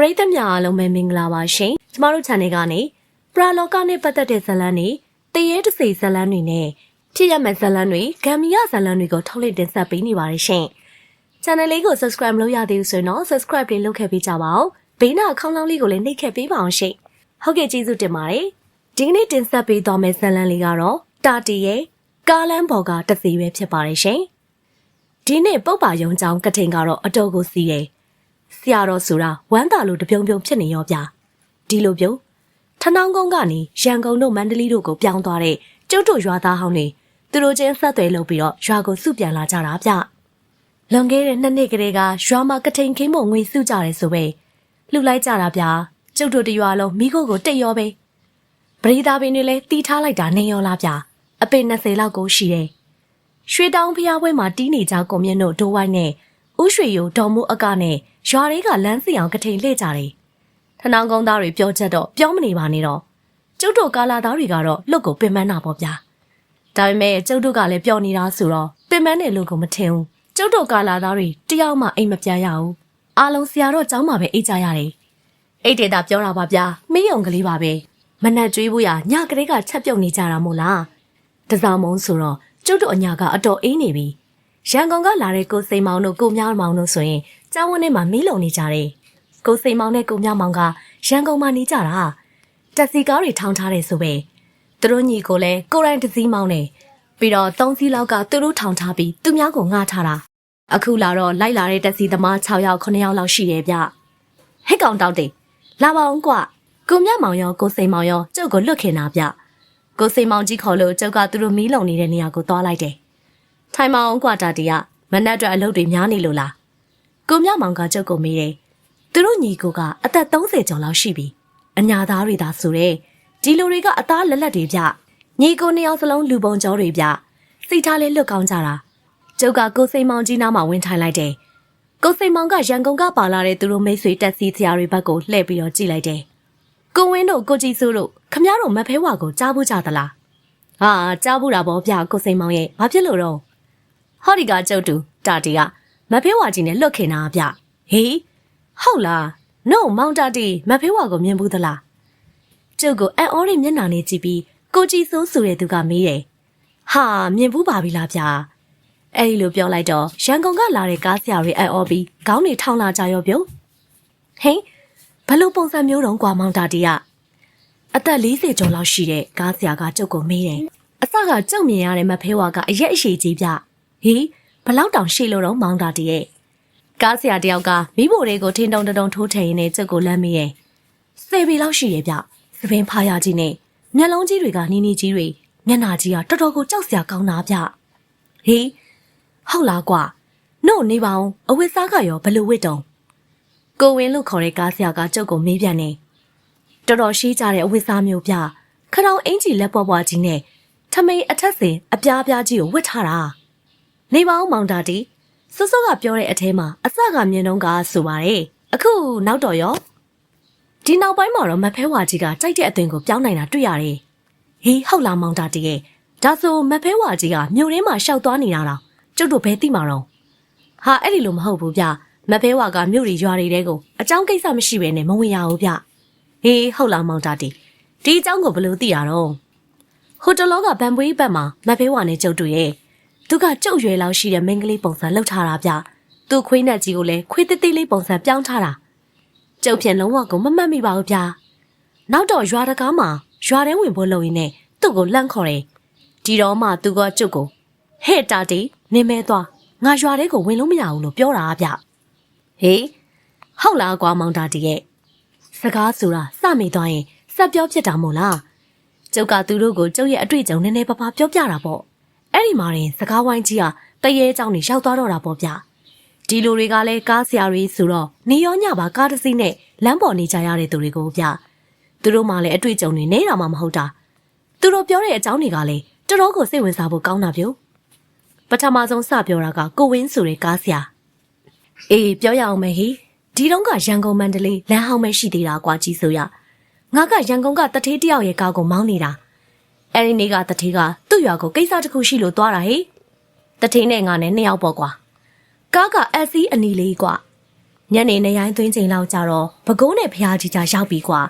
ပရိသတ်များအားလုံးပဲမင်္ဂလာပါရှင်ကျမတို့ channel ကနေပရာလောကနဲ့ပတ်သက်တဲ့ဇာတ်လမ်းတွေတရေတစိဇာတ်လမ်းတွေနဲ့ဖြစ်ရမယ့်ဇာတ်လမ်းတွေဂမ်မီယာဇာတ်လမ်းတွေကိုထုတ်လွှင့်တင်ဆက်ပေးနေပါတယ်ရှင် channel လေးကို subscribe မလုပ်ရသေးဘူးဆိုရင်တော့ subscribe လေးလုပ်ခဲ့ပေးကြပါဦးဘေးနာအခေါင်းလောင်းလေးကိုလည်းနှိပ်ခဲ့ပေးပါအောင်ရှင်ဟုတ်ကဲ့ကျေးဇူးတင်ပါတယ်ဒီကနေ့တင်ဆက်ပေးသွားမယ့်ဇာတ်လမ်းလေးကတော့တာတီရဲ့ကားလမ်းပေါ်ကတစီပဲဖြစ်ပါတယ်ရှင်ဒီနေ့ပုတ်ပါယုံကြောင်းကထိန်ကတော့အတော်ကိုစီးတယ် ဆရာတော်ဆိုတာဝမ်းသာလို့တပြုံပြုံဖြစ်နေရောဗျာဒီလိုပြုံထနောင်းကုန်းကနေရန်ကုန်တို့မန္တလေးတို့ကိုပြောင်းသွားတဲ့ကျုပ်တို့ရွာသားဟောင်းတွေသူတို့ချင်းဆက်သွယ်လုပ်ပြီးတော့ရွာကိုစုပြန်လာကြတာဗျလွန်ခဲ့တဲ့နှစ်နှစ်ကလေးကရွာမှာကထိန်ခင်းဖို့ငွေစုကြတယ်ဆိုပဲလှူလိုက်ကြတာဗျာကျုပ်တို့တရွာလုံးမိခိုးကိုတိတ်ရောပဲပရိသတ်ပင်တွေလည်းတီးထားလိုက်တာနေရောလားဗျာအပင်20လောက်ကိုရှိတယ်ရွှေတောင်ဖျားပွဲမှာတီးနေကြကွန်မြင့်တို့ဒိုးဝိုင်းနဲ့ ဥရွှေယိုဒေါ်မှုအကနဲ့ရွာတွေကလမ်းစီအောင်ကထိန်လှည့်ကြတယ်ထနောင်းကုန်းသားတွေပြောချက်တော့ပြောမနေပါနဲ့တော့ကျုပ်တို့ကာလာသားတွေကတော့လွတ်ကိုပင်ပန်းတာပေါ့ဗျာဒါပေမဲ့ကျုပ်တို့ကလည်းပြောနေတာဆိုတော့ပင်ပန်းတယ်လို့ကိုမထင်ဘူးကျုပ်တို့ကာလာသားတွေတယောက်မှအိမ်မပြန်ရဘူးအားလုံးဆရာတော့ကျောင်းမှာပဲအိတ်ကြရတယ်အိတ်ဒေတာပြောတာပါဗျာမင်းယုံကလေးပါပဲမနှက်ကျွေးဖို့ရညကလေးကချက်ပြုတ်နေကြတာမို့လားတစောင်းမုံဆိုတော့ကျုပ်တို့အညာကအတော်အေးနေပြီ ရန်ကုန်ကလာတဲ့ကိုစိန်မောင်တို့ကိုမြောင်းမောင်တို့ဆိုရင်ကျောင်းဝင်းထဲမှာမီးလုံနေကြတယ်ကိုစိန်မောင်နဲ့ကိုမြောင်းမောင်ကရန်ကုန်မှာနေကြတာတက်စီကားတွေထောင်းထားတယ်ဆိုပဲသူတို့ညီကိုလည်းကိုရိုင်းတစ်စီးမောင်းနေပြီးတော့သုံးစီးလောက်ကသူတို့ထောင်ထားပြီးသူများကိုငှားထားတာအခုလာတော့လိုက်လာတဲ့တက်စီသမား6ယောက်9ယောက်လောက်ရှိတယ်ဗျဟက်ကောင်တောက်တယ်လာပါအောင်ကွကိုမြမောင်ရောကိုစိန်မောင်ရောကျုပ်ကိုလွတ်ခင်တာဗျကိုစိန်မောင်ကြီးခေါ်လို့ကျုပ်ကသူတို့မီးလုံနေတဲ့နေရာကိုသွားလိုက်တယ် ထိုင်မောင်ကွာတာတီကမနက်အတွက်အလုပ်တွေများနေလို့လားကိုမြမောင်ကကျုပ်ကိုမေးတယ်သူတို့ညီကိုကအသက်30ကျော်လောက်ရှိပြီအညာသားတွေသာဆိုတဲ့ဒီလူတွေကအသားလက်လက်တွေဗျညီကိုနှစ်ယောက်စလုံးလူပုံကျော်တွေဗျစိတ်ထားလေးလွတ်ကောင်းကြတာကျုပ်ကကိုစိန်မောင်ကြီးနားမှာဝင်ထိုင်လိုက်တယ်ကိုစိန်မောင်ကရန်ကုန်ကပါလာတဲ့သူတို့မိတ်ဆွေတက်စီဆရာတွေဘက်ကိုလှည့်ပြီးတော့ကြည့်လိုက်တယ်ကိုဝင်းတို့ကိုကြည်စိုးတို့ခမရတို့မဖဲဝါကိုကြားဘူးကြသလားဟာကြားဘူးတာဗောဗျကိုစိန်မောင်ရဲ့ဘာဖြစ်လို့တော့ ဟောဒီကကျုပ်တူတာတီကမဖဲဝါကြီးနဲ့လွတ်ခင်တာဗျဟေးဟုတ်လားနို့မောင်တာတီမဖဲဝါကိုမြင်ဘူးသလားကျုပ်ကိုအံ့ဩတဲ့မျက်နှာနဲ့ကြည့်ပြီးကိုကြည်စိုးဆိုတဲ့သူကမေးတယ်ဟာမြင်ဘူးပါပြီလားဗျာအဲ့ဒီလိုပြောလိုက်တော့ရန်ကုန်ကလာတဲ့ကားဆရာတွေအံ့ဩပြီးခေါင်းတွေထောင်လာကြရောပြုံးဟင်းဘလို့ပုံစံမျိုးတုံးကွာမောင်တာတီကအသက်40ကျော်လောက်ရှိတဲ့ကားဆရာကကျုပ်ကိုမေးတယ်အစကကြုံမြင်ရတဲ့မဖဲဝါကအရက်အရှိကြီးဗျ ဟေးဘလောက်တောင်ရှိလို့တော့မောင်တာတီရဲ့ကားဆရာတယောက်ကမိဖို့တွေကိုထင်းတုံတုံထိုးထည့်ရင်းနဲ့ကျုပ်ကိုလမ်းမေးတယ်စေဘီလောက်ရှိရဲ့ဗျသပင်ဖားရကြီးနဲ့မျက်လုံးကြီးတွေကနီးနီးကြီးတွေမျက်နှာကြီးကတော်တော်ကိုကြောက်စရာကောင်းတာဗျဟေးဟုတ်လားကွာနို့နေပါအောင်အဝတ်စားကရောဘယ်လိုဝတ်တုံကိုဝင်းလို့ခေါ်တဲ့ကားဆရာကကျုပ်ကိုမေးပြန်နေတော်တော်ရှိကြတဲ့အဝတ်စားမျိုးပြခရောင်အင်ကြီးလက်ပွားပွားကြီးနဲ့ထမိန်အထက်စင်အပြားပြားကြီးကိုဝတ်ထားတာ နေပါအောင်မောင်တာတီစွတ်စွတ်ကပြောတဲ့အထဲမှာအစကမြင်တော့ကဆိုပါတယ်အခုနောက်တော့ရောဒီနောက်ပိုင်းမှာတော့မဖဲဝါကြီးကကြိုက်တဲ့အသွင်ကိုပြောင်းနိုင်တာတွေ့ရတယ်ဟေးဟုတ်လားမောင်တာတီရဲ့ဒါဆိုမဖဲဝါကြီးကမြို့ရင်းမှာရှောက်သွားနေတာတော့ကျုပ်တို့ဘဲသိမှာတော့ဟာအဲ့ဒီလိုမဟုတ်ဘူးဗျမဖဲဝါကမြို့ရီရွာတွေတဲကိုအကြောင်းကိစ္စမရှိဘဲနဲ့မဝင်ရဘူးဗျဟေးဟုတ်လားမောင်တာတီဒီအကြောင်းကိုဘယ်လိုသိရတော့ဟိုတလောကဗန်ပွေးဘက်မှာမဖဲဝါနဲ့ကျုပ်တို့ရဲ့ သူကကျုပ်ရွယ်လောက်ရှိတဲ့မိန်းကလေးပုံစံလှုပ်ထားတာဗျသူခွေးနဲ့ကြီးကိုလည်းခွေးသေးသေးလေးပုံစံပြောင်းထားတာကျုပ်ဖြင့်လုံးဝကိုမမှတ်မိပါဘူးဗျနောက်တော့ရွာတကားမှာရွာထဲဝင်ဖို့လုပ်ရင်းနဲ့သူ့ကိုလှမ်းခေါ်တယ်ဒီတော့မှသူကကျုပ်ကိုဟဲ့တာတီနေမဲသွားငါရွာထဲကိုဝင်လို့မရဘူးလို့ပြောတာဗျဟေးဟုတ်လားကွာမောင်တာတီရဲ့စကားဆိုတာစမိသွားရင်စက်ပြောဖြစ်တာမို့လားကျုပ်ကသူတို့ကိုကျုပ်ရဲ့အတွေ့အကြုံနည်းနည်းပါးပါးပြောပြတာပေါ့ အဲ့ဒီမှာရင်စကားဝိုင်းကြီးဟာတရေเจ้าနေရောက်သွားတော့တာပေါ့ဗျဒီလူတွေကလည်းကားဆရာတွေဆိုတော့နေရောညပါကားတစ်စီးနဲ့လမ်းပေါ်နေကြရတဲ့သူတွေကိုဗျသူတို့မှလည်းအတွေ့အကြုံတွေနေတာမှမဟုတ်တာသူတို့ပြောတဲ့အကြောင်းတွေကလည်းတော်တော်ကိုစိတ်ဝင်စားဖို့ကောင်းတာပြုပထမဆုံးစပြောတာကကိုဝင်းဆိုတဲ့ကားဆရာအေးပြောရအောင်မယ်ဟိဒီတုန်းကရန်ကုန်မန္တလေးလမ်းဟောင်းပဲရှိသေးတာကွာကြီးဆိုရငါကရန်ကုန်ကတထေးတယောက်ရဲ့ကားကိုမောင်းနေတာအဲ့ဒီနေ့ကတထေးက သူ့ရွာကိုကိစ္စတစ်ခုရှိလို့သွားတာဟိတထေးနဲ့ငါနဲ့နှစ်ယောက်ပေါ့ကွာကားကအက်စီအနီလေးကွာညနေနေရိုင်းသွင်းချိန်လောက်ကြတော့ဘကုန်းနဲ့ဖျားကြီးကြရောက်ပြီကွာ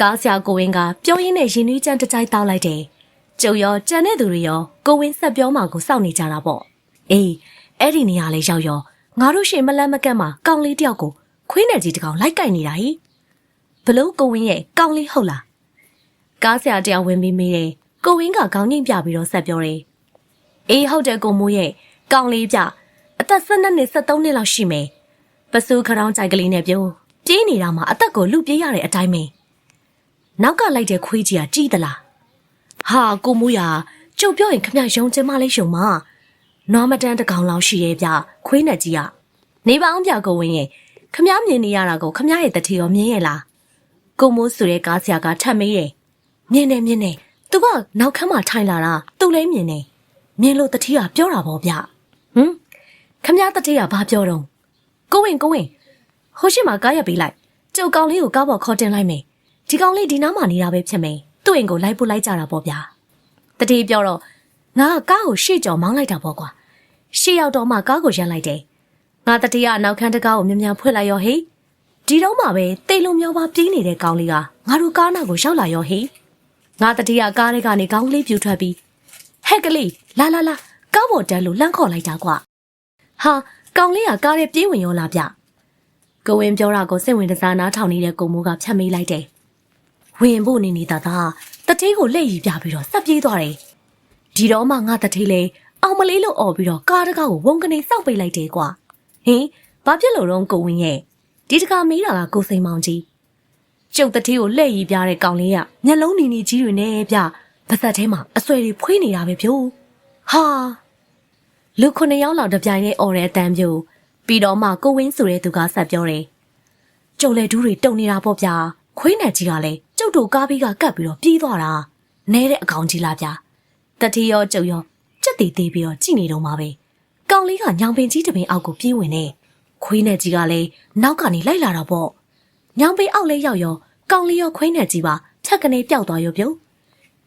ကားဆရာကိုဝင်းကပြောရင်းနဲ့ရင်နှီးချမ်းတစ်ကြိုက်တောက်လိုက်တယ်ကျုပ်ရောကြံတဲ့သူတွေရောကိုဝင်းဆက်ပြောမှကိုစောင့်နေကြတာပေါ့အေးအဲ့ဒီနေရာလေးရောက်ရောငါတို့ရှင်မလန့်မကန့်မှာကောင်းလေးတယောက်ကိုခွေးနဲ့ကြီးတစ်ကောင်လိုက်ကြိုက်နေတာဟိဘလို့ကိုဝင်းရဲ့ကောင်းလေးဟုတ်လားကားဆရာတယောက်ဝင်ပြီးမေးတယ် ကိုဝင်းကခေါင်းငိမ့်ပြပြီးတော့ဆက်ပြောတယ်အေးဟုတ်တယ်ကိုမိုးရဲ့ကောင်းလေးပြအသက်12နှစ်13နှစ်လောက်ရှိမယ်ပစိုးခရောင်းကြိုက်ကလေးနဲ့ပြောပြေးနေတာမှာအသက်ကိုလူပြေးရတဲ့အတိုင်းပဲနောက်ကလိုက်တဲ့ခွေးကြီးကကြည်သလားဟာကိုမိုးရကျုပ်ပြောရင်ခမယုံချင်မလေးရှုံမနွားမတန်းတစ်ကောင်လောက်ရှိရဲ့ဗျခွေးနဲ့ကြီးကနေပါအောင်ပြကိုဝင်းရဲ့ခမမြင်နေရတာကိုခမရဲ့တတိရောမြင်ရဲ့လားကိုမိုးဆိုတဲ့ကားဆရာကထပ်မေးတယ်မြင်နေမြင်နေ ။ "तू ကနောက်ခန်းမှာထိုင်လာတာ तू လည်းမြင်တယ်။မြင်လို့တတိကပြောတာပေါ့ဗျ။ဟမ်။ခမရတတိကဘာပြောတုံး။ကိုဝင်ကိုဝင်။ဟိုရှိမှာကားရပ်ပေးလိုက်။ကျုပ်ကောင်လေးကိုကားပေါ်ခေါ်တင်လိုက်မယ်။ဒီကောင်လေးဒီနားမှာနေတာပဲဖြစ်မယ်။သူ့အိမ်ကိုလိုက်ပို့လိုက်ကြတာပေါ့ဗျာ။တတိပြောတော့ငါကကားကိုရှေ့ကျော်မောင်းလိုက်တာပေါ့ကွာ။ရှေ့ရောက်တော့မှကားကိုရပ်လိုက်တယ်။ငါတတိကနောက်ခန်းတကားကိုမြန်မြန်ဖွင့်လိုက်ရောဟေး။ဒီတော့မှပဲတိတ်လုံးမျိုးပါပြေးနေတဲ့ကောင်လေးကငါတို့ကားနောက်ကိုရောက်လာရောဟိ ငါတတိကကားလေးကနေခေါင်းကလေးပြူထွက်ပြီးဟက်ကလေးလာလာလာကားပေါ်တက်လို့လှမ်းခေါ်လိုက်တာကွာဟာကောင်လေးကကားရဲ့ပြေးဝင်ရောလာဗျကိုဝင်ပြောတာကိုစိတ်ဝင်စားနားထောင်နေတဲ့ကိုမိုးကဖြတ်မေးလိုက်တယ်ဝင်ဖို့နေနေတာသာတတိကိုလက်ရီပြပြီးတော့ဆက်ပြေးသွားတယ်ဒီတော့မှငါတတိလေအောင်မလေးလို့អော်ပြီးတော့ကားတကားကိုဝုန်းကနေစောက်ပိတ်လိုက်တယ်ကွာဟင်ဘာဖြစ်လို့တော့ကိုဝင်ရဲ့ဒီတခါမေးတာကကိုစိန်မောင်ကြီး ကျုပ်တတိကိုလက်ရီပြတဲ့ကောင်လေးကမျက်လုံးနီနီကြီးတွေနဲ့ဗျပါသက်ထဲမှာအဆွဲတွေဖွေးနေတာပဲဖြို့ဟာလူခုနှစ်ယောက်လောက်တပြိုင်တည်းអော်တဲ့အတန်းပြို့ပြီးတော့မှကိုဝင်းဆိုတဲ့သူကဆက်ပြောတယ်ကျုပ်လက်ဒူးတွေတုံနေတာပေါ့ဗျာခွေးနဲ့ကြီးကလည်းကျုပ်တို့ကားပြီးကကပ်ပြီးတော့ပြေးသွားတာနဲတဲ့အကောင်ကြီးလားဗျာတတိရောကျုပ်ရောကြက်တီသေးပြီးတော့ကြည်နေတော့မှာပဲကောင်လေးကညောင်ပင်ကြီးတပင်အောက်ကိုပြေးဝင်နေခွေးနဲ့ကြီးကလည်းနောက်ကနေလိုက်လာတော့ပေါ့ညောင်ပင်အောက်လေးရောက်ရော ကောင်လေးရောခွေးနဲ့ကြီးပါဖြတ်ကနေပျောက်သွားရောပြုံး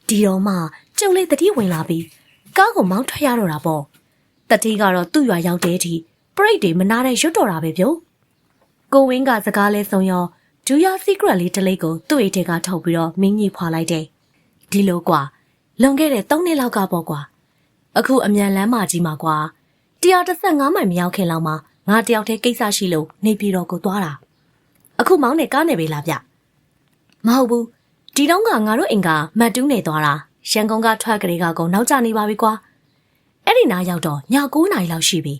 ဒီတော့မှကျုပ်လေးတတိဝင်လာပြီးကားကိုမောင်းထွက်ရတော့တာပေါ့တတိကတော့သူ့ရွာရောက်တဲ့အထိပရိတ်တွေမနာတဲ့ရွတ်တော်တာပဲပြုံးကိုဝင်းကစကားလဲဆုံးရောဒူယာ secret လေးတစ်လေးကိုသူ့အိတ်ထဲကထုတ်ပြီးတော့မင်းကြီးဖွာလိုက်တယ်ဒီလိုကွာလွန်ခဲ့တဲ့3နှစ်လောက်ကပေါ့ကွာအခုအမြန်လမ်းမကြီးမှာကွာ135မိုင်မရောက်ခင်လောက်မှာငါတယောက်တည်းကိစ္စရှိလို့နေပြည်တော်ကိုသွားတာအခုမောင်းနေကားနေပြီလားဗျ မဟုတ်ဘူးဒီတော့ကငါတို့အိမ်ကမတ်တူးနေသွားတာရန်ကုန်ကထွက်ကလေးကကုန်းနောက်ကျနေပါပြီကွာအဲ့ဒီနားရောက်တော့ည9နာရီလောက်ရှိပြီ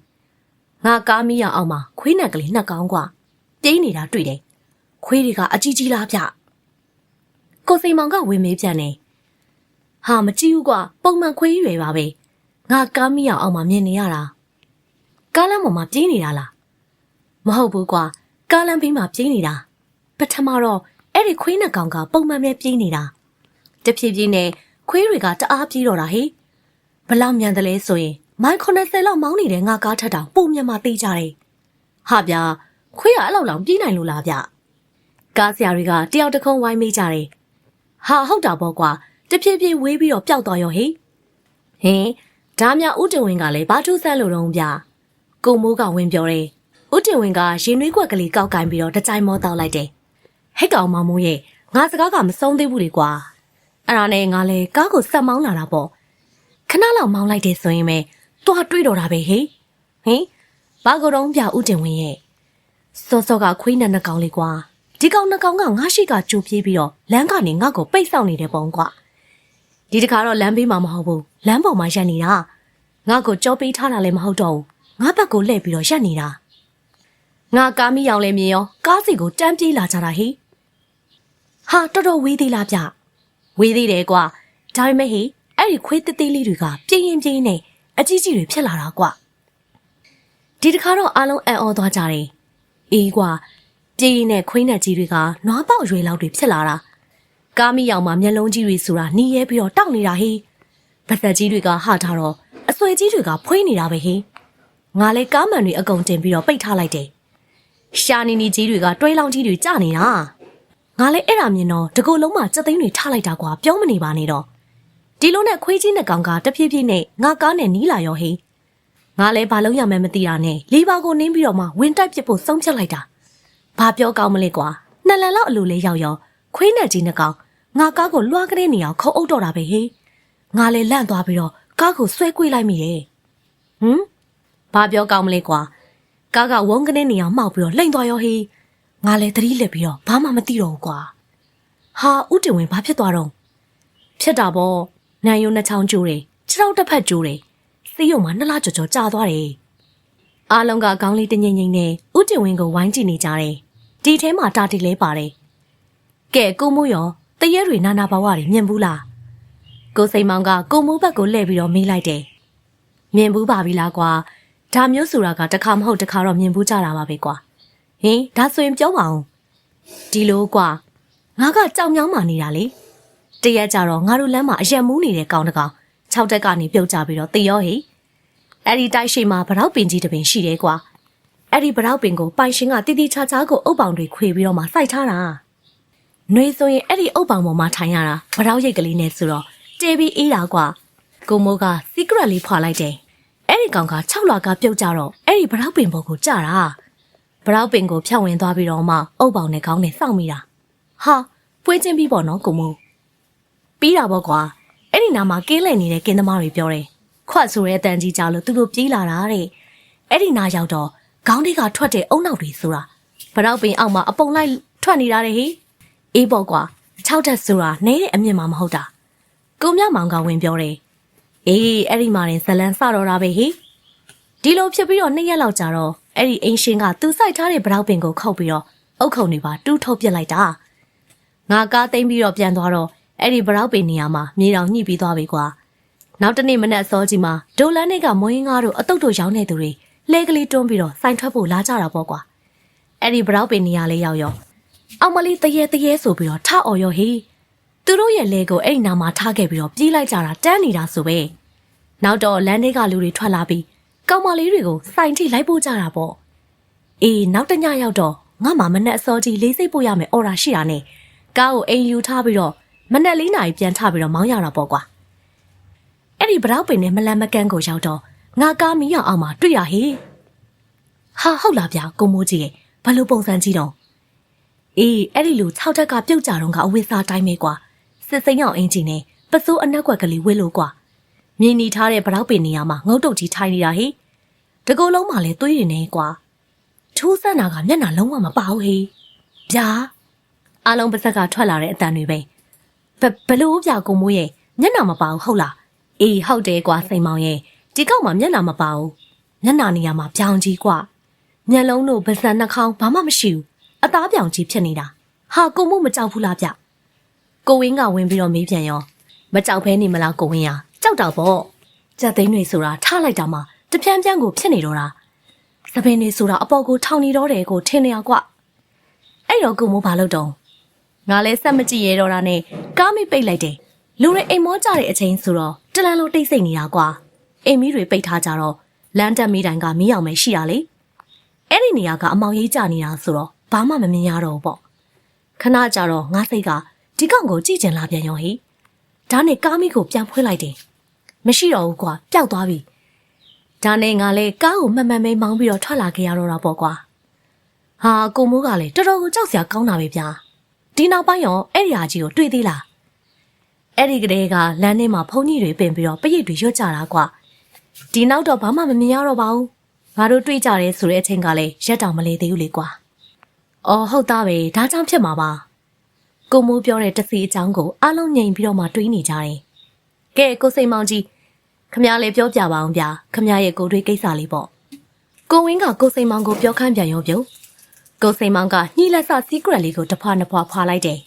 ငါကားမီးရအောင်မှာခွေးနက်ကလေးနှစ်ကောင်းကွာပြေးနေတာတွေ့တယ်ခွေးတွေကအကြီးကြီးလားဗျကိုစိန်မောင်ကဝင်မေးပြန်နေဟာမကြည့်ဘူးကွာပုံမှန်ခွေးရွယ်ပါပဲငါကားမီးရအောင်မှာမြင်နေရတာကားလမ်းပေါ်မှာပြေးနေတာလားမဟုတ်ဘူးကွာကားလမ်းဘေးမှာပြေးနေတာပထမတော့ အဲ့ဒီခွေးနှစ်ကောင်ကပုံမှန်ပဲပြေးနေတာတဖြည်းဖြည်းနဲ့ခွေးတွေကတအားပြေးတော့တာဟေးဘလောက်မြန်တယ်လဲဆိုရင်မိုင်80လောက်မောင်းနေတဲ့ငါကားထက်တောင်ပုံမြန်မှတေးကြတယ်ဟာဗျာခွေးကအဲ့လောက်လောက်ပြေးနိုင်လို့လားဗျကားဆရာတွေကတယောက်တစ်ခုံဝိုင်းမိကြတယ်ဟာဟုတ်တာပေါ့ကွာတဖြည်းဖြည်းဝေးပြီးတော့ပျောက်သွားရောဟေးဟင်ဒါမြဥတဝင်ကလည်းဘာထူးဆန်းလို့တော့ဗျကိုမိုးကဝင်ပြောတယ်ဥတဝင်ကရင်နှွေးကွက်ကလေးကောက်ကင်ပြီးတော့တကြိုင်မောတောက်လိုက်တယ် ဟဲ့ကောင်မမိုးရဲ့ငါစကားကမဆုံးသေးဘူးလေကွာအဲ့ဒါနဲ့ငါလည်းကားကိုဆက်မောင်းလာတာပေါ့ခဏလောက်မောင်းလိုက်တယ်ဆိုရင်ပဲတွားတွေးတော့တာပဲဟေးဟင်ဘာကိုတော့ပြဥတင်ဝင်ရဲ့စောစောကခွေးနဲ့နှကောင်လေးကွာဒီကောင်နှကောင်ကငါရှိကကြိုပြေးပြီးတော့လမ်းကနေငါ့ကိုပိတ်ဆောက်နေတဲ့ပုံကွာဒီတခါတော့လမ်းဘေးမှာမဟုတ်ဘူးလမ်းပေါ်မှာရက်နေတာငါ့ကိုကြောပေးထားတာလည်းမဟုတ်တော့ဘူးငါဘက်ကိုလှည့်ပြီးတော့ရက်နေတာငါကားမီးရောင်လည်းမြင်ရောကားစီကိုတန်းပြေးလာကြတာဟိ ဟာတော်တော်ဝေးသေးလားဗျဝေးသေးတယ်ကွာဒါပေမဲ့ဟိအဲ့ဒီခွေးသေးသေးလေးတွေကပြင်းရင်ပြင်းနဲ့အကြီးကြီးတွေဖြစ်လာတာကွာဒီတခါတော့အားလုံးအံ့ဩသွားကြတယ်အေးကွာပြေးရင်နဲ့ခွေးနဲ့ကြီးတွေကနွားပေါက်ရွယ်လောက်တွေဖြစ်လာတာကားမီးရောင်မှာမျက်လုံးကြီးတွေဆိုတာหนีရဲပြီးတော့တောက်နေတာဟိဗသက်ကြီးတွေကဟထားတော့အဆွဲကြီးတွေကဖွေးနေတာပဲဟိငါလည်းကားမှန်တွေအကုန်တင်ပြီးတော့ပိတ်ထားလိုက်တယ်ရှာနီနီကြီးတွေကတွဲလောင်းကြီးတွေကြနေတာ ငါလည်းအဲ့ဒါမြင်တော့တကူလုံးမှာစက်သိန်းတွေထားလိုက်တာကွာပြောမနေပါနဲ့တော့ဒီလိုနဲ့ခွေးကြီးနဲ့ကောင်ကတဖြည်းဖြည်းနဲ့ငါကားနဲ့နီးလာရောဟိငါလည်းဘာလို့ရမှန်းမသိတာနဲ့လီဘာကိုနင်းပြီးတော့မှဝင်တိုက်ပစ်ဖို့ဆုံးဖြတ်လိုက်တာဘာပြောကောင်းမလဲကွာနှစ်လန်လောက်အလိုလေးရောက်ရောခွေးနဲ့ကြီးနှစ်ကောင်ငါကားကိုလွှားကလေးနေအောင်ခုံအုပ်တော့တာပဲဟေးငါလည်းလန့်သွားပြီးတော့ကားကိုဆွဲကွေးလိုက်မိတယ်ဟမ်ဘာပြောကောင်းမလဲကွာကားကဝုန်းကနေနေအောင်မှောက်ပြီးတော့လိမ့်သွားရောဟေး ငါလည်းသတိလက်ပြီးတော့ဘာမှမသိတော့ဘူးကွာဟာဥတင်ဝင်ဘာဖြစ်သွားတော့ဖြစ်တာပေါ့နန်ယုံနှချောင်းကျိုးတယ်ခြေထောက်တစ်ဖက်ကျိုးတယ်စေးရုံမှာနှစ်လကြော်ကြော်ကြာသွားတယ်အားလုံးကခေါင်းလေးတငိမ့်ငိမ့်နဲ့ဥတင်ဝင်ကိုဝိုင်းကြည့်နေကြတယ်ဒီထဲမှာတာတီလဲပါတယ်ကဲကိုမိုးရောတရဲတွေနာနာဘဝတွေမြင်ဘူးလားကိုစိန်မောင်ကကိုမိုးဘက်ကိုလှည့်ပြီးတော့မေးလိုက်တယ်မြင်ဘူးပါပြီလားကွာဒါမျိုးဆိုတာကတစ်ခါမဟုတ်တစ်ခါတော့မြင်ဘူးကြတာပါပဲကွာ ဟင်ဒါဆိုရင်ပြောပါအောင်ဒီလိုကွာငါကကြောင်မြောင်းမှနေတာလေတရက်ကြတော့ငါတို့လမ်းမှာအရက်မူးနေတဲ့ကောင်တကောင်၆တက်ကနေပြုတ်ကြပြီးတော့တေရောဟိအဲ့ဒီတိုက်ရှိမှာဗရောက်ပင်ကြီးတစ်ပင်ရှိတယ်ကွာအဲ့ဒီဗရောက်ပင်ကိုပိုင်ရှင်ကတီတီချာချာကိုအုပ်ပောင်တွေခွေပြီးတော့မှစိုက်ထားတာနှွေဆိုရင်အဲ့ဒီအုပ်ပောင်ပေါ်မှာထိုင်ရတာဗရောက်ရိတ်ကလေးနဲ့ဆိုတော့တေးပြီးအေးတာကွာကိုမိုးက secret လေးဖွာလိုက်တယ်အဲ့ဒီကောင်က6လကပြုတ်ကြတော့အဲ့ဒီဗရောက်ပင်ပေါ်ကိုကြတာ ဗရောက်ပင်ကိုဖြတ်ဝင်သွားပြီးတော့မှအုပ်ပောင်နဲ့ခေါင်းနဲ့စောင့်မိတာဟာပွေးချင်းပြီးပေါ့နော်ကိုမိုးပြီးတာပေါ့ကွာအဲ့ဒီနာမှာကင်းလှည့်နေတဲ့ကင်းသမားတွေပြောတယ်ခွတ်ဆိုတဲ့အတန်ကြီးကြောက်လို့သူတို့ပြေးလာတာတဲ့အဲ့ဒီနာရောက်တော့ခေါင်းတွေကထွက်တဲ့အုံနောက်တွေဆိုတာဗရောက်ပင်အောက်မှာအပုံလိုက်ထွက်နေတာတဲ့ဟိအေးပေါ့ကွာ6တက်ဆိုတာနဲတဲ့အမြင်မှမဟုတ်တာကိုမြမောင်ကဝင်ပြောတယ်အေးအဲ့ဒီမှာရင်ဇလန်းစတော့တာပဲဟိဒီလိုဖြစ်ပြီးတော့နှစ်ရက်လောက်ကြာတော့ အဲ့ဒီအင်းရှင်ကသူစိုက်ထားတဲ့ဗရောက်ပင်ကိုခုတ်ပြီးတော့အုတ်ခုံတွေပါတူးထုတ်ပစ်လိုက်တာငါကားသိမ်းပြီးတော့ပြန်သွားတော့အဲ့ဒီဗရောက်ပင်နေရာမှာမြေတောင်ညှိပြီးသွားပြီကွာနောက်တနေ့မနက်စောကြီးမှာဒိုလန်နဲ့ကမွေးငါတို့အတုတ်တို့ရောင်းနေသူတွေလဲကလေးတွန်းပြီးတော့စိုင်ထွက်ဖို့လာကြတာပေါ့ကွာအဲ့ဒီဗရောက်ပင်နေရာလေးရောက်ရောအောင်မလေးတရေတရေဆိုပြီးတော့ထအော်ရောဟေးသူတို့ရဲ့လဲကိုအဲ့ဒီနာမှာထားခဲ့ပြီးတော့ပြေးလိုက်ကြတာတန်းနေတာဆိုပဲနောက်တော့လမ်းထဲကလူတွေထွက်လာပြီး ကောင်မလေးတွေကိုစိုင်ထိလိုက်ပို့ကြတာပေါ့အေးနောက်တညရောက်တော့ငါမှမနဲ့အစောကြီးလေးစိတ်ပို့ရမယ်အော်ရာရှိတာနဲ့ကားကိုအိမ်ယူထားပြီးတော့မနဲ့လေးနာရီပြန်ထပြီးတော့မောင်းရတာပေါ့ကွာအဲ့ဒီဗရောက်ပင်နဲ့မလန်မကန်းကိုရောက်တော့ငါကားမီးရအောင်မှတွေ့ရဟေးဟာဟုတ်လားဗျာကိုမိုးကြီးရဲ့ဘယ်လိုပုံစံကြီးတော့အေးအဲ့ဒီလူ၆ထက်ကပြုတ်ကြတော့ကအဝိစားတိုင်းပဲကွာစစ်စိမ်းအောင်အင်ဂျင်နဲ့ပစိုးအနက်ကွက်ကလေးဝစ်လို့ကွာမြင်နေထားတဲ့ဗရောက်ပင်နေရာမှာငုတ်တုတ်ကြီးထိုင်နေတာဟေး တကူလုံးမှလည်းသွေးရနေကွာထိုးစက်နာကမျက်နှာလုံးဝမပါဘူးဟေးဗျာအားလုံးပါဇက်ကထွက်လာတဲ့အတန်တွေပဲဘဘလို့ဗျာကိုမိုးရဲ့မျက်နှာမပါဘူးဟုတ်လားအေးဟုတ်တယ်ကွာစိန်မောင်ရဲ့ဒီကောက်မှာမျက်နှာမပါဘူးမျက်နှာနေရာမှာပြောင်ကြီးကွာမျက်လုံးတို့ပါဇက်နှာခေါင်းဘာမှမရှိဘူးအသားပြောင်ကြီးဖြစ်နေတာဟာကိုမိုးမကြောက်ဘူးလားဗျကိုဝင်းကဝင်ပြီးတော့မေးပြန်ရောမကြောက်ဖဲနေမလားကိုဝင်းရကြောက်တော့ပေါ့ကြက်သိန်းတွေဆိုတာထားလိုက်တာမှ တပြန်းပြန်းကိုဖြစ်နေတော့တာသပင်တွေဆိုတာအပေါ်ကိုထောင်နေတော့တယ်ကိုထင်နေရကွအဲ့တော့ကိုမိုးဘာလုပ်တော့ငါလဲစက်မကြည့်ရတော့တာနဲ့ကားမိပိတ်လိုက်တယ်လူတွေအိမ်မောကြတဲ့အချိန်ဆိုတော့တလန်လုံးတိတ်ဆိတ်နေတာကွာအိမ်မီးတွေပိတ်ထားကြတော့လမ်းတက်မီးတိုင်ကမီးအောင်ပဲရှိရလေအဲ့ဒီနေရာကအမောင်ကြီးကြနေတာဆိုတော့ဘာမှမမြင်ရတော့ဘူးပေါ့ခဏကြာတော့ငါစိတ်ကဒီကောင်ကိုကြည့်ကျင်လာပြန်ရောဟိဒါနဲ့ကားမီးကိုပြန်ဖွင့်လိုက်တယ်မရှိတော့ဘူးကွာပျောက်သွားပြီ ဒါနဲ့ငါလဲကားကိုမှန်မှန်ပဲမောင်းပြီးတော့ထွက်လာခဲ့ရတော့တာပေါ့ကွာဟာကိုမိုးကလည်းတော်တော်ကိုကြောက်စရာကောင်းတာပဲဗျာဒီနောက်ပိုင်းရောအဲ့ဒီဟာကြီးကိုတွေ့သေးလားအဲ့ဒီကလေးကလမ်းထဲမှာဖုန်ကြီးတွေပင်ပြီးတော့ပရိတ်တွေရွတ်ကြတာကွာဒီနောက်တော့ဘာမှမမြင်ရတော့ပါဘူးငါတို့တွေ့ကြတယ်ဆိုတဲ့အချိန်ကလည်းရက်တောင်မလေသေးဘူးလေကွာအော်ဟုတ်သားပဲဒါကြောင့်ဖြစ်မှာပါကိုမိုးပြောတဲ့တစီအကြောင်းကိုအားလုံးငြိမ်ပြီးတော့မှတွေးနေကြတယ်ကဲကိုစိန်မောင်ကြီး ခမရလေပြောပြပါအောင်ဗျာခမရရဲ့ကိုတွေးကိစ္စလေးပေါ့ကိုဝင်းကကိုစိန်မောင်ကိုပြောခန့်ပြန်ရောပြုံးကိုစိန်မောင်ကညှိလက်ဆစီးကရက်လေးကိုတစ်ဖွာနှစ်ဖွာဖွာလိုက်တယ်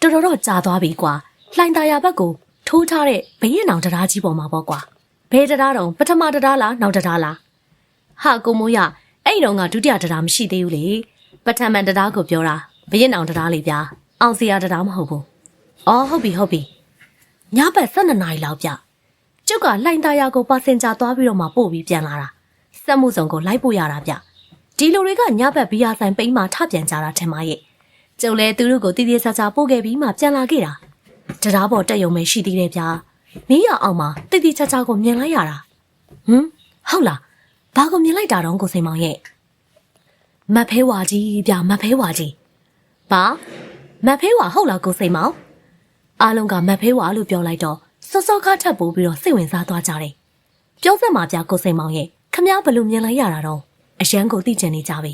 တော်တော်တော့ကြာသွားပြီကွာလှိုင်သာယာဘက်ကိုထိုးထားတဲ့ဘရင်အောင်တရားကြီးပေါ်မှာပေါ့ကွာဘယ်တရားတော့ပထမတရားလားနောက်တရားလားဟာကိုမိုးရအဲ့တော့ကဒုတိယတရားမရှိသေးဘူးလေပထမတရားကိုပြောတာဘရင်အောင်တရားလေးဗျာအောင်စရာတရားမဟုတ်ဘူးအော်ဟုတ်ပြီဟုတ်ပြီညဘက်12နာရီလောက်ဗျ ကျုပ်ကလှိုင်သာယာကိုပါစင်ဂျာသွားပြီးတော့မှပို့ပြီးပြန်လာတာစက်မှုစုံကိုလိုက်ပို့ရတာဗျဒီလူတွေကညဘက်ဘီယာဆိုင်ပိန်းမှာထပြန်ကြတာထင်ပါရဲ့ကျုပ်လည်းသူတို့ကိုတည်တည်ဆာဆာပို့ခဲ့ပြီးမှပြန်လာခဲ့တာတရားပေါ်တက်ယုံပဲရှိသေးတယ်ဗျာမင်းရအောင်မှာတည်တည်ချာချာကိုမြင်လိုက်ရတာဟမ်ဟုတ်လားဘာကိုမြင်လိုက်တာတော့ကိုစိန်မောင်ရဲ့မတ်ဖဲဝါကြီးဗျမတ်ဖဲဝါကြီးဘာမတ်ဖဲဝါဟုတ်လားကိုစိန်မောင်အားလုံးကမတ်ဖဲဝါလို့ပြောလိုက်တော့ စောစောကားထပ်ပိုးပြီးတော့စိတ်ဝင်စားသွားကြတယ်ပြောစက်မှာဗျကိုစိန်မောင်ရဲ့ခမ ्या ဘလို့မြင်လိုက်ရတာတော့အရန်ကိုသိကျင်နေကြပြီ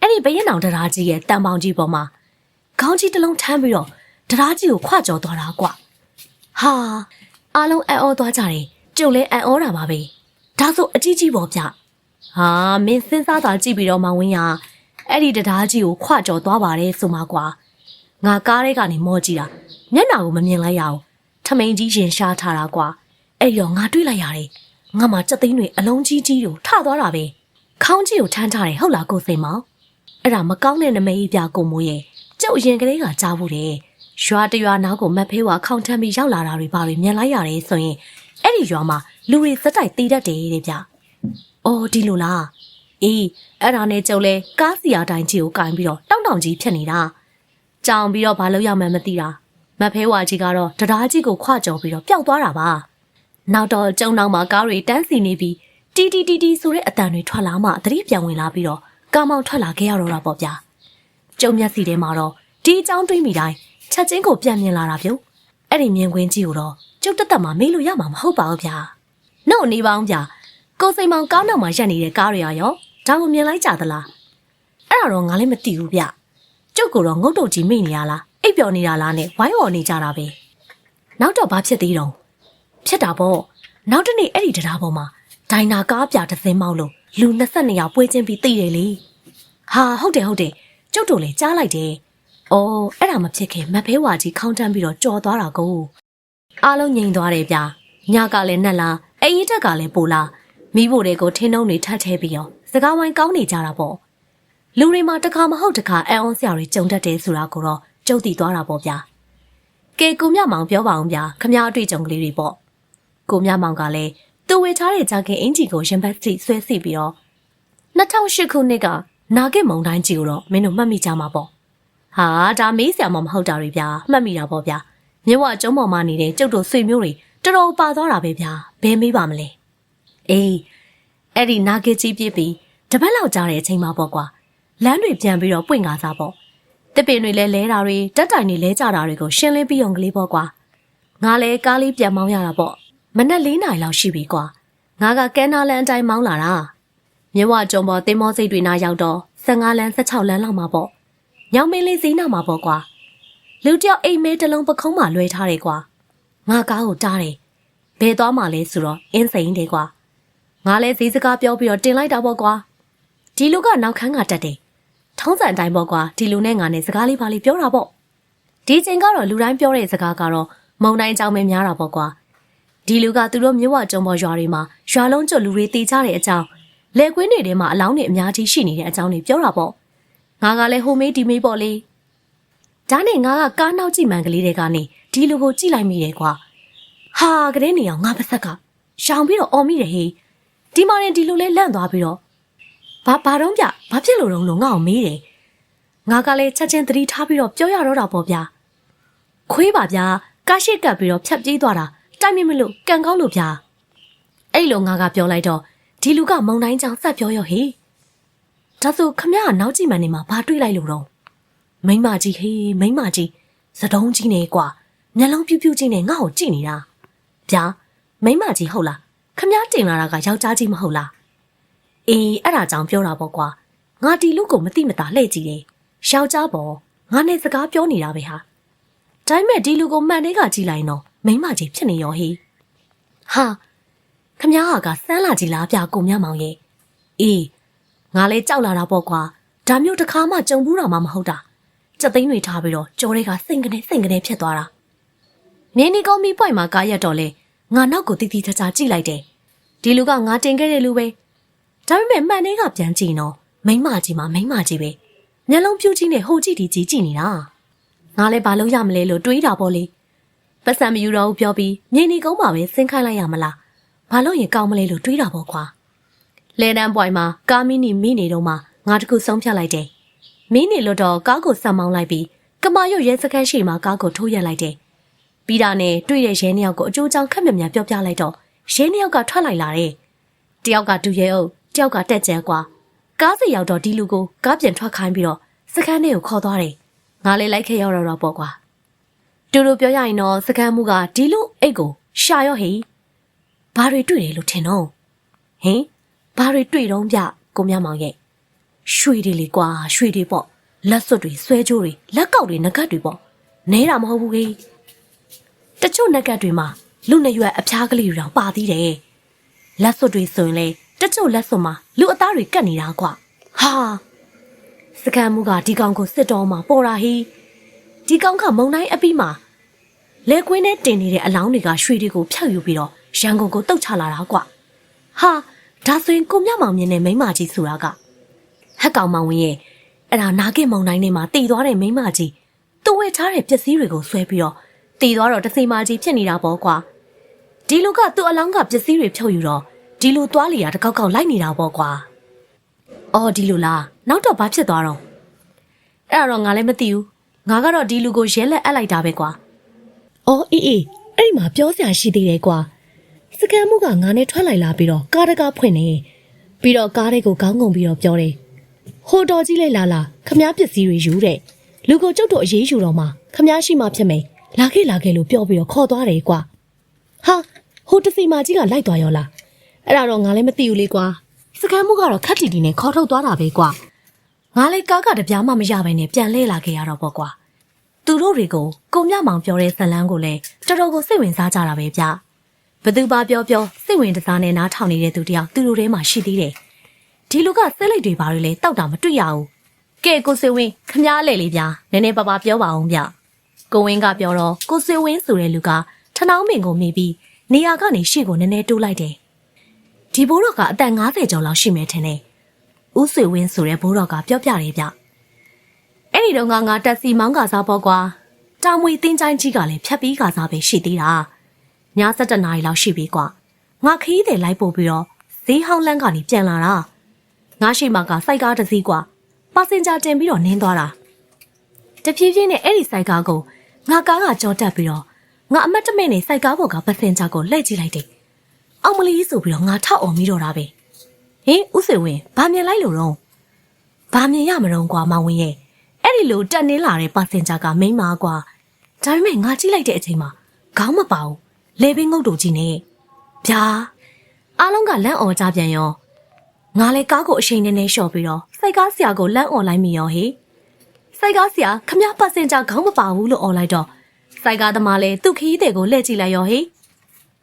အဲ့ဒီဘရင်အောင်တရားကြီးရဲ့တန်ပေါင်ကြီးပေါ်မှာခေါင်းကြီးတစ်လုံးထမ်းပြီးတော့တရားကြီးကိုခွကြော်သွားတာကွဟာအားလုံးအံ့ဩသွားကြတယ်ကျုပ်လည်းအံ့ဩတာပါပဲဒါဆိုအကြီးကြီးပေါ့ဗျဟာမင်းစဉ်းစားတာကြည့်ပြီးတော့မဝင်းရအဲ့ဒီတရားကြီးကိုခွကြော်သွားပါတယ်ဆိုမှကွာငါကားထဲကနေမောကြည့်တာမျက်နှာကိုမမြင်လိုက်ရအောင် ထမိန်ကြီးရင်ရှားထားတာကွာအဲ့ရောငါတွေးလိုက်ရတယ်ငါမှစက်သိန်းတွေအလုံးကြီးကြီးကိုထသွားတာပဲခေါင်းကြီးကိုထမ်းထားတယ်ဟုတ်လားကိုစိန်မောင်အဲ့ဒါမကောင်းတဲ့နမိတ်ကြီးပြကိုမိုးရဲ့ကျုပ်ရင်ကလေးကကြားဘူးတယ်ရွာတရွာနောက်ကိုမတ်ဖေးဝါခေါင်းထမ်းပြီးရောက်လာတာတွေပါပဲမြင်လိုက်ရတယ်ဆိုရင်အဲ့ဒီရွာမှာလူတွေစက်တိုက်တီးတတ်တယ်တဲ့ဗျ။အော်ဒီလိုလား။အေးအဲ့ဒါနဲ့ကျုပ်လဲကားစီယာတိုင်းကြီးကိုကင်ပြီးတော့တောင်းတောင်ကြီးဖြစ်နေတာ။ကြောင်ပြီးတော့ဘာလို့ရမှန်းမသိတာ။ မတ်ဖေးဝါကြီးကတော့တရားကြီးကိုခွကြော်ပြီးတော့ပျောက်သွားတာပါ။နောက်တော့ကျုံနောက်မှာကားတွေတန်းစီနေပြီးတီတီတီတီဆိုတဲ့အတန်တွေထွက်လာမှသတိပြန်ဝင်လာပြီးတော့ကားမောင်ထွက်လာခဲ့ရတော့တာပေါ့ဗျာ။ကျုံမျက်စီထဲမှာတော့ဒီအကြောင်းတွေးမိတိုင်းချက်ချင်းကိုပြန်မြင်လာတာပြုံးအဲ့ဒီမြင်ကွင်းကြီးကိုတော့ကျုပ်တက်တက်မှမေးလို့ရမှာမဟုတ်ပါဘူးဗျာနှုတ်နေပါအောင်ဗျာကိုစိန်မောင်ကားနောက်မှာရက်နေတဲ့ကားတွေရောဒါကိုမြင်လိုက်ကြသလားအဲ့ဒါတော့ငါလည်းမသိဘူးဗျကျုပ်ကတော့ငုတ်တုတ်ကြီးမိနေရလား အိပ်ပျော်နေတာလားနဲ့ဝိုင်းဝေါ်နေကြတာပဲနောက်တော့ဘာဖြစ်သေးတော့ဖြစ်တာပေါ့နောက်တနေ့အဲ့ဒီတရားပေါ်မှာဒိုင်နာကားပြတစ်စင်းမောက်လို့လူ22ယောက်ပွဲချင်းပြီးသိတယ်လေဟာဟုတ်တယ်ဟုတ်တယ်ကျုပ်တို့လည်းကြားလိုက်တယ်။အော်အဲ့ဒါမဖြစ်ခင်မတ်ဖဲဝါကြီးခေါင်းတန်းပြီးတော့ကြော်သွားတာကိုအားလုံးငြိမ်သွားတယ်ဗျာ။ညကလည်းနှက်လားအရင်တက်ကလည်းပိုလားမိဖို့တွေကိုထင်းနှုံးတွေထပ်ထဲပြီးတော့စကားဝိုင်းကောင်းနေကြတာပေါ့။လူတွေမှာတစ်ခါမဟုတ်တစ်ခါအံ့ဩစရာတွေကြုံတတ်တယ်ဆိုတာကိုတော့ ကြုံတည်သွားတာပေါ့ဗျာ။ကဲကိုမြမောင်ပြောပါအောင်ဗျာခမ ्या အတွေ့အကြုံကလေးတွေပေါ့။ကိုမြမောင်ကလည်းသူဝေထားတဲ့ဂျာကင်အင်ဂျီကိုရင်ဘတ်စီဆွဲစီပြီးတော့2008ခုနှစ်ကနာဂစ်မုံတိုင်းကြီးကိုတော့မင်းတို့မှတ်မိကြမှာပေါ့။ဟာဒါမေးဆရာမမဟုတ်တာတွေဗျာမှတ်မိတာပေါ့ဗျာ။မြဝကျုံးပေါ်မှာနေတဲ့ကျုပ်တို့ဆွေမျိုးတွေတော်တော်ပါသွားတာပဲဗျာ။ဘယ်မေးပါမလဲ။အေးအဲ့ဒီနာဂစ်ကြီးပြစ်ပြီးတပတ်လောက်ကြာတဲ့အချိန်မှာပေါ့ကွာ။လမ်းတွေပြန်ပြီးတော့ပွင့်ကားစားပေါ့။ တစ်ပင်တွေလဲလဲတာတွေတက်တိုင်တွေလဲကြတာတွေကိုရှင်းလင်းပြီးအောင်ကလေးပေါ့ကွာ။ငါလည်းကားလေးပြန်မောင်းရတာပေါ့။မနက်၄နာရီလောက်ရှိပြီကွာ။ငါကကဲနာလန်အတိုင်းမောင်းလာတာ။မြဝကျုံပေါ်တင်မောစိတ်တွေနာရောက်တော့15လမ်း16လမ်းလောက်မှာပေါ့ညောင်မင်းလေးဈေးနာမှာပေါ့ကွာလူတယောက်အိမ်မဲတစ်လုံးပခုံးမှာလွှဲထားတယ်ကွာငါကားကိုတားတယ်ဘယ်သွားမှလဲဆိုတော့အင်းစိန်တယ်ကွာငါလည်းဈေးစကားပြောပြီးတော့တင်လိုက်တာပေါ့ကွာဒီလူကနောက်ခန်းကတက်တယ် ထုံးစံအတိုင်းပေါ့ကွာဒီလူနဲ့ငါနဲ့စကားလေးပါလေးပြောတာပေါ့ဒီချိန်ကတော့လူတိုင်းပြောတဲ့စကားကတော့မုံတိုင်းအကြောင်းပဲများတာပေါ့ကွာဒီလူကသူတို့မြို့ဝကျုံပေါ်ရွာတွေမှာရွာလုံးကျွတ်လူတွေတေးကြတဲ့အကြောင်းလေကွင်းတွေထဲမှာအလောင်းတွေအများကြီးရှိနေတဲ့အကြောင်းတွေပြောတာပေါ့ငါကလည်းဟိုမေးဒီမေးပေါ့လေဒါနဲ့ငါကကားနောက်ကြည့်မှန်ကလေးတွေကနေဒီလူကိုကြည့်လိုက်မိတယ်ကွာဟာကလေးနေအောင်ငါပါဆက်ကရှောင်ပြီးတော့អော်မိတယ်ဟေးဒီမှာရင်ဒီလူလေးလန့်သွားပြီးတော့ ဘာဘာတော့ဗျဘာဖြစ်လို့တော့လို့ငါ့ကိုမေးတယ်ငါကလည်းချက်ချင်းသတိထားပြီးတော့ပြောရတော့တာပေါ့ဗျာခွေးပါဗျာကားရှိကပ်ပြီးတော့ဖြတ်ပြေးသွားတာတိုက်မိမလို့ကန်ကောင်းလို့ဗျာအဲ့လိုငါကပြောလိုက်တော့ဒီလူကမုံတိုင်းကြောင်ဆက်ပြောရောဟေးဒါဆိုခမရနောက်ကြည့်မှန်နေမှာဘာတွေးလိုက်လို့တော့မိမကြီးဟေးမိမကြီးစတုံးကြီးနေကွာမျက်လုံးပြူးပြူးချင်းနဲ့ငါ့ကိုကြည့်နေတာဗျာမိမကြီးဟုတ်လားခမရတင်လာတာကယောက်ျားကြီးမဟုတ်လား အေးအဲ့ဒါကြောင့်ပြောတာပေါ့ကွာငါဒီလူကိုမသိမသာလှည့်ကြည့်တယ်ယောက်ျားပေါ့ငါနဲ့စကားပြောနေတာပဲဟာဒါပေမဲ့ဒီလူကိုမှန်တဲ့ကကြည့်လိုက်တော့မိမကြီးဖြစ်နေရောဟေးဟာခမ ्या ဟာကစမ်းလာကြည်လားဗျကိုမြမောင်ရဲ့အေးငါလဲကြောက်လာတာပေါ့ကွာဒါမျိုးတစ်ခါမှကြုံဘူးတာမှမဟုတ်တာစက်သိန်းတွေထားပြီးတော့ကြော်တွေကစိတ်ကနေစိတ်ကနေဖြစ်သွားတာမြင်းဒီကုန်းမီပွိုင်မှာကားရက်တော့လဲငါနောက်ကိုတိတိကျကျကြည့်လိုက်တယ်ဒီလူကငါတင်ခဲ့တဲ့လူပဲ ဒါပေမဲ့မှန်တဲ့ကပြန်ကြည့်နော်မိမကြီးမှမိမကြီးပဲမျက်လုံးပြူးကြီးနဲ့ဟိုကြည့်ဒီကြည့်ကြည့်နေတာငါလဲဘာလို့ရမလဲလို့တွေးတာပေါ့လေပတ်စံမယူတော့ဘူးပြောပြီးမြင်းဒီကုန်းမှာပဲဆင်းခိုင်းလိုက်ရမလားဘာလို့ရင်ကောင်းမလဲလို့တွေးတာပေါ့ကွာလဲတန်းပွိုင်မှာကားမီနီမိနေတော့မှငါတခုဆုံးဖြတ်လိုက်တယ်မင်းနေလို့တော့ကားကိုဆက်မောင်းလိုက်ပြီးကမာရွတ်ရဲစခန်းရှိမှာကားကိုထိုးရက်လိုက်တယ်ပြီးတာနဲ့တွေ့တဲ့ရဲနှစ်ယောက်ကိုအကျိုးချောင်းခက်မြမြပြောပြလိုက်တော့ရဲနှစ်ယောက်ကထွက်လိုက်လာတယ်တယောက်ကဒူရဲအုပ် တယောက်ကတက်ကြဲကွာကားစီရောက်တော့ဒီလူကိုကားပြန်ထွက်ခိုင်းပြီးတော့စခန်းထဲကိုခေါ်သွားတယ်ငါလည်းလိုက်ခဲ့ရောက်တော့တော့ပေါ့ကွာတူတူပြောရရင်တော့စခန်းမှုကဒီလူအိတ်ကိုရှာရော့ဟေးဘာတွေတွေ့တယ်လို့ထင်တော့ဟင်ဘာတွေတွေ့တော့ဗျကိုမြမောင်ရဲ့ရွှေတွေလေကွာရွှေတွေပေါ့လက်စွပ်တွေဆွဲကြိုးတွေလက်ကောက်တွေငကတ်တွေပေါ့နဲတာမဟုတ်ဘူးဟေးတချို့ငကတ်တွေမှာလူနှစ်ရွက်အဖျားကလေးတွေတောင်ပါသေးတယ်လက်စွပ်တွေဆိုရင်လေ တချို့လက်စွပ်မှာလူအသားတွေကတ်နေတာကွာဟာစကန်မှုကဒီကောင်ကိုစစ်တော်မှာပေါ်တာဟီဒီကောင်ကမုံတိုင်းအပြီးမှာလဲကွင်းနဲ့တင်နေတဲ့အလောင်းတွေကရွှေတွေကိုဖျောက်ယူပြီးတော့ရန်ကုန်ကိုတုတ်ချလာတာကွာဟာဒါဆိုရင်ကိုမြမောင်မြင်တဲ့မိန်းမကြီးဆိုတာကဟက်ကောင်မောင်ဝင်ရဲ့အဲ့ဒါနာကင်မုံတိုင်းထဲမှာတည်သွားတဲ့မိန်းမကြီးသူ့ဝဲထားတဲ့ပစ္စည်းတွေကိုဆွဲပြီးတော့တည်သွားတော့တစိမာကြီးဖြစ်နေတာပေါ့ကွာဒီလူကသူ့အလောင်းကပစ္စည်းတွေဖြုတ်ယူတော့ ဒီလူသွားလီယာတစ်ကောက်ကောက်လိုက်နေတာပေါ့ကွာအော်ဒီလူလားနောက်တော့ဘာဖြစ်သွားတော့အဲ့ဒါတော့ငါလည်းမသိဘူးငါကတော့ဒီလူကိုရဲလက်အပ်လိုက်တာပဲကွာအော်အေးအေးအဲ့ဒီမှာပြောစရာရှိသေးတယ်ကွာစကန်မှုကငါနဲ့ထွက်လိုက်လာပြီးတော့ကားတကားဖွင့်နေပြီးတော့ကားတွေကိုခေါင်းငုံပြီးတော့ပြောတယ်ဟိုတော်ကြီးလိုက်လာလာခမားပစ္စည်းတွေယူတဲ့လူကိုကျုပ်တို့အေးအေးယူတော့မှခမားရှိမှဖြစ်မယ်လာခဲ့လာခဲ့လို့ပြောပြီးတော့ခေါ်သွားတယ်ကွာဟာဟိုတစီမာကြီးကလိုက်သွားရောလား အဲ့ဒါတော့ငါလည်းမသိဘူးလေကွာစကန်မှုကတော့ခက်တီတီနဲ့ခေါ်ထုတ်သွားတာပဲကွာငါလည်းကားကတပြားမှမရဘဲနဲ့ပြန်လဲလာခဲ့ရတော့ပေါ့ကွာသူတို့တွေကိုကိုမြမောင်ပြောတဲ့ဇလန်းကိုလည်းတော်တော်ကိုစိတ်ဝင်စားကြတာပဲဗျဘသူပါပြောပြောစိတ်ဝင်စားနဲ့နားထောင်နေတဲ့သူတယောက်သူတို့ထဲမှာရှိသေးတယ်ဒီလူကစိတ်လိတ်တွေဘာတွေလဲတောက်တာမတွေ့ရဘူးကဲကိုစေဝင်းခမားလေလေးဗျာနည်းနည်းပါးပါပြောပါအောင်ဗျကိုဝင်းကပြောတော့ကိုစေဝင်းဆိုတဲ့လူကထနောင်းမင်ကိုမိပြီးနေရာကနေရှေ့ကိုနည်းနည်းတိုးလိုက်တယ် ဒီဘိုးတော်ကအသက်50ကျော်လောက်ရှိမယ်ထင်တယ်ဦးဆွေဝင်းဆိုတဲ့ဘိုးတော်ကပြောပြတယ်ဗျအဲ့ဒီတော့ငါငါတက်စီမောင်းကစားပေါ့ကွာတာမွေတင်းချိုင်းကြီးကလည်းဖြတ်ပြီးကစားပဲရှိသေးတာည7နာရီလောက်ရှိပြီကွာငါခီးတယ်လိုက်ပို့ပြီးတော့ဈေးဟောင်းလန်းကနေပြန်လာတာငါရှိမှကစိုက်ကားတစ်စီးကွာပါစင်ဂျာတင်ပြီးတော့နင်းသွားတာတဖြည်းဖြည်းနဲ့အဲ့ဒီစိုက်ကားကိုငါကားကကြောတက်ပြီးတော့ငါအမတ်တမဲ့နဲ့စိုက်ကားပေါ်ကပါစင်ဂျာကိုလှည့်ကြည့်လိုက်တယ် အောင်မလီဆိုပြီးတော့ငါထောက်အောင်ပြီးတော့တာပဲဟင်ဥစေဝင်ဘာမြင်လိုက်လို့တော့ဘာမြင်ရမတော့ကွာမဝင်ရဲ့အဲ့ဒီလိုတက်နေလာတဲ့ပါစင်ဂျာကမိန်းမကွာဒါပေမဲ့ငါကြည့်လိုက်တဲ့အချိန်မှာခေါင်းမပါဘူးလေပင်ငုတ်တူကြီးနဲ့ဗျာအားလုံးကလန့်အောင်ကြပြန်ရောငါလည်းကားကိုအချိန်နဲ့နဲ့လျှော်ပြီးတော့စိုက်ကားဆရာကိုလန့်အောင်လိုက်မိရောဟေ့စိုက်ကားဆရာခမရပါစင်ဂျာခေါင်းမပါဘူးလို့អော်လိုက်တော့စိုက်ကားသမားလည်းသူ့ခီးတဲ့ကိုလှည့်ကြည့်လိုက်ရောဟေ့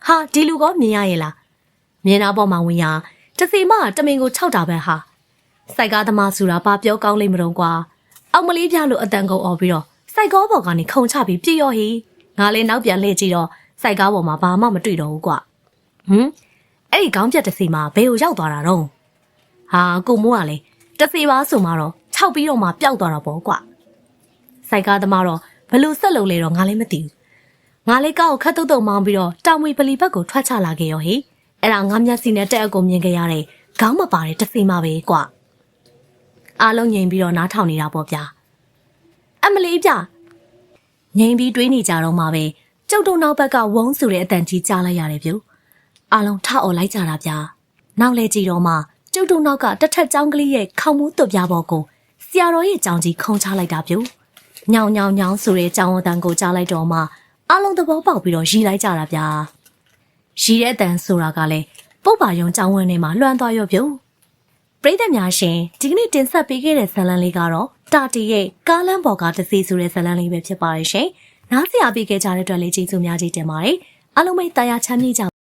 ဟာဒီလူကမြင်ရရဲ့လားမြင်တာပေါ်မှာဝင်ရတစီမတမင်ကိုခြောက်တာပဲဟာစိုက်ကားသမားဆိုတာဘာပြောကောင်းလိမ့်မလို့ကွာအောင်မလေးပြလို့အတန်ကုန်អော်ပြီးတော့စိုက်ကားပေါ်ကနေခုံချပြီးပြည့်ရောဟေးငါလည်းနောက်ပြန်လှည့်ကြည့်တော့စိုက်ကားပေါ်မှာဘာမှမတွေ့တော့ဘူးကွာဟမ်အဲ့ဒီခေါင်းပြက်တစီမှာဘယ်ကိုရောက်သွားတာတော့ဟာကိုမိုးကလေတစီပါဆိုမှတော့ခြောက်ပြီးတော့မှပျောက်သွားတာပေါ့ကွာစိုက်ကားသမားတော့ဘလို့ဆက်လုပ်လဲတော့ငါလည်းမသိဘူး ငါလေးကောက်ကိုခတ်တုတ်တုတ်မောင်းပြီးတော့တောင်မွေပလီဘက်ကိုထွက်ချလာခဲ့ရောဟေးအဲ့ဒါငါမျက်စိနဲ့တက်အပ်ကိုမြင်ခဲ့ရတဲ့ခေါင်းမပါတဲ့တစီမပဲကွာအားလုံးငြိမ်ပြီးတော့နားထောင်နေတာပေါ့ဗျာအမလီပြငြိမ်ပြီးတွေးနေကြတော့မှပဲကျုပ်တို့နောက်ဘက်ကဝုန်းဆိုတဲ့အတန်ကြီးကြားလိုက်ရတယ်ဗျ။အားလုံးထအော်လိုက်ကြတာဗျာ။နောက်လေကြည့်တော့မှကျုပ်တို့နောက်ကတစ်ထက်ကြောင်းကလေးရဲ့ခေါင်းမူးသွပ်ပြားပေါ်ကိုဆရာတော်ရဲ့ကြောင်ကြီးခုံချလိုက်တာဗျ။ညောင်ညောင်ညောင်ဆိုတဲ့ကြောင်အတန်ကိုကြားလိုက်တော့မှ အားလုံးသဘောပေါက်ပြီးတော့ရီလိုက်ကြတာဗျာ။ရီတဲ့အတန်ဆိုတာကလည်းပုတ်ပါယုံကြောင်ဝင်းထဲမှာလွှမ်းသွားရောဗျ။ပရိသတ်များရှင်ဒီကနေ့တင်ဆက်ပေးခဲ့တဲ့ဇာတ်လမ်းလေးကတော့တာတီရဲ့ကားလမ်းပေါ်ကတစီဆိုတဲ့ဇာတ်လမ်းလေးပဲဖြစ်ပါရဲ့ရှင်။နားဆရာပေးခဲ့ကြတဲ့အတွက်လေးကျေးဇူးများကြီးတင်ပါတယ်။အားလုံးပဲတာယာချမ်းမြေ့ကြ